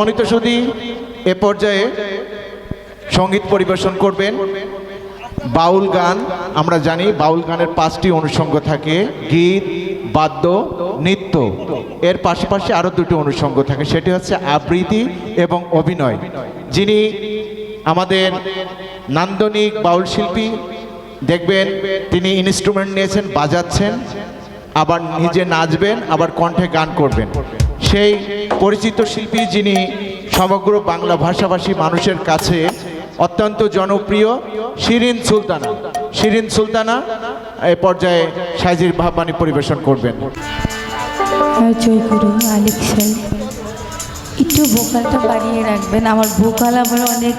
সম্মানিত সুদী এ পর্যায়ে সংগীত পরিবেশন করবেন। বাউল গান, আমরা জানি বাউল গানের পাঁচটি অনুষঙ্গ থাকে, গীত, বাদ্য, নৃত্য। এর পাশাপাশি আরও দুটি অনুষঙ্গ থাকে, সেটি হচ্ছে আবৃত্তি এবং অভিনয়। যিনি আমাদের নান্দনিক বাউল শিল্পী, দেখবেন তিনি ইনস্ট্রুমেন্ট নিয়েছেন, বাজাচ্ছেন, আবার নিজে নাচবেন, আবার কণ্ঠে গান করবেন। সেই পরিচিত শিল্পী যিনি সমগ্র বাংলা ভাষাভাষী মানুষের কাছে অত্যন্ত জনপ্রিয়, শিরিন সুলতানা। শিরিন সুলতানা এ পর্যায়ে সাইজির ভাববাণী পরিবেশন করবেন। একটু ভোকালটা বাড়িয়ে রাখবেন। আমার ভোকাল আমার অনেক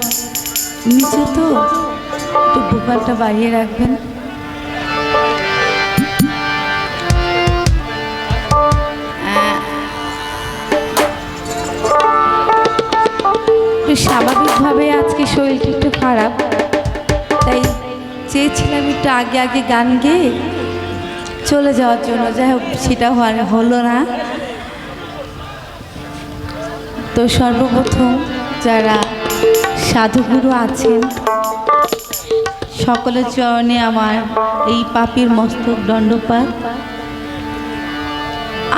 নিচে তো, একটু ভোকালটা বাড়িয়ে রাখবেন। একটু স্বাভাবিকভাবে আজকে শরীরটা একটু খারাপ। তাই চেয়েছিলাম একটু আগে আগে গান গেয়ে চলে যাওয়ার জন্য। যাই হোক, সেটা হলো না। তো সর্বপ্রথম যারা সাধুগুরু আছেন, সকলের চরণে আমার এই পাপের মস্তক দণ্ডপাত।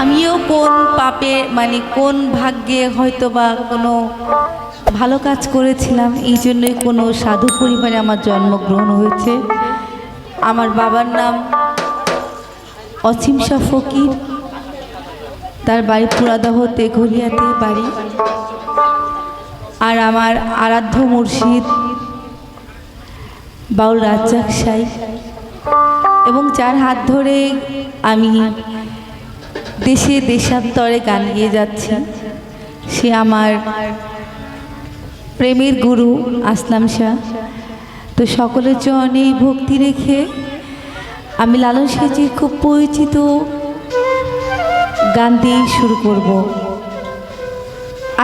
আমিও কোন পাপে মানে কোন ভাগ্যে হয়তো বা কোনো ভালো কাজ করেছিলাম, এই জন্যই কোনো সাধু পরিবারে আমার জন্মগ্রহণ হয়েছে। আমার বাবার নাম অসীম শাহ ফকির। তার বাড়ি পুরাদহ তেঘরিয়াতে বাড়ি। আর আমার আরাধ্য মুর্শিদ বাউল রাজ্জাক সাই। এবং যার হাত ধরে আমি দেশে দেশান্তরে গান গিয়ে যাচ্ছি, সে আমার প্রেমের গুরু আসলাম শাহ। তো সকলের চরণে এই ভক্তি রেখে আমি লালন সেজির খুব পরিচিত গান দিয়েই শুরু করব।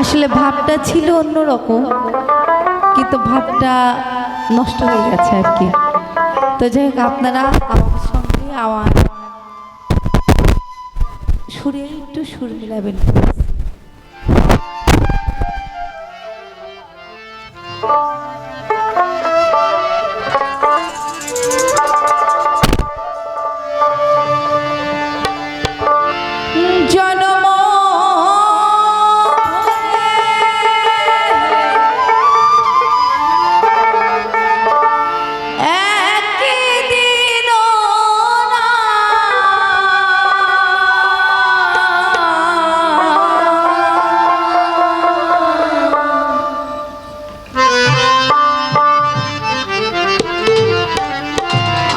আসলে ভাবটা ছিল অন্যরকম, কিন্তু ভাবটা নষ্ট হয়ে গেছে আর কি। তো যাই হোক, আপনারা আমার সঙ্গে আমার সুরে একটু সুর মিলাবেন।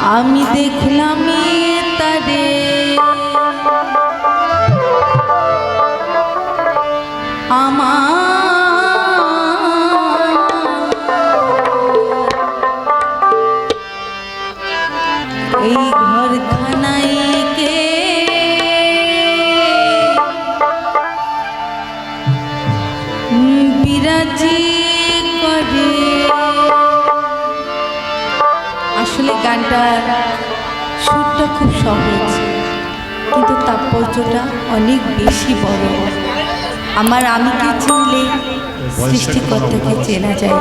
আমি দেখলাম তারে আমার এই ঘরখানাই আসলে গানটা সুরটা খুব সহজ, কিন্তু তাৎপর্যটা অনেক বেশি বড়। আমার আমিকে চিনলে সৃষ্টিকর্তাকে চেনা যায়।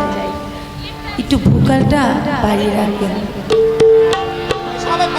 একটু ভোকালটা বাড়িয়ে রাখবেন। জনম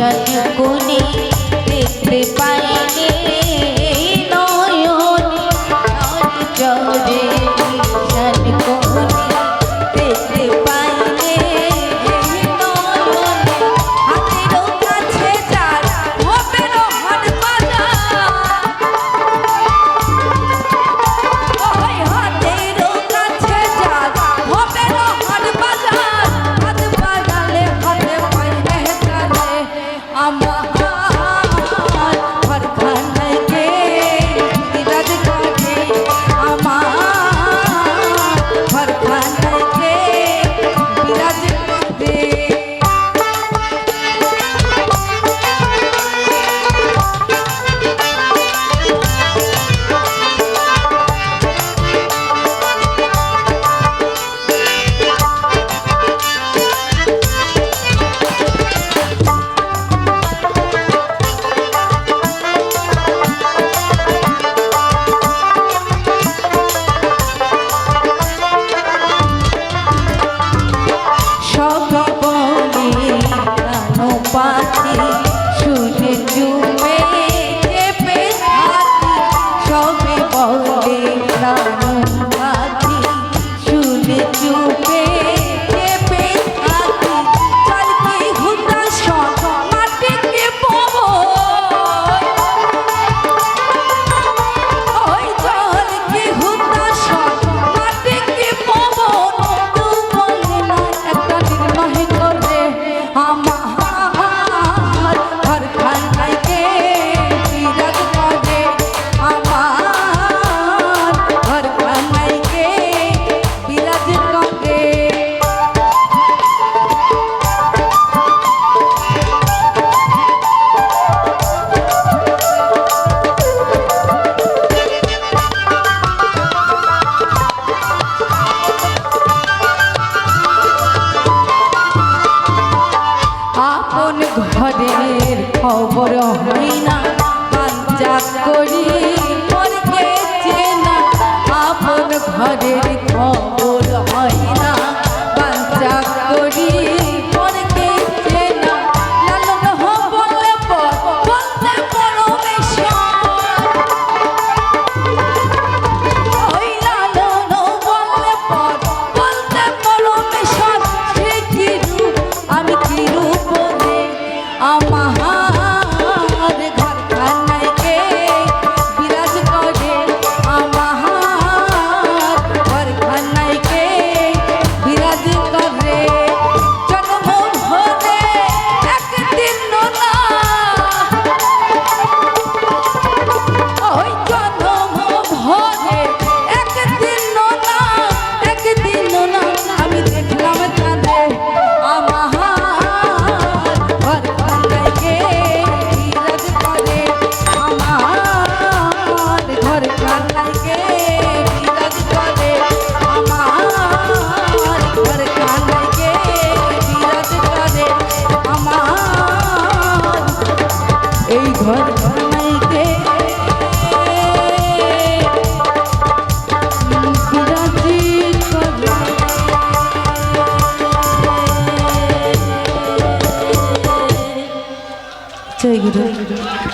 ঈশান জয় গুরু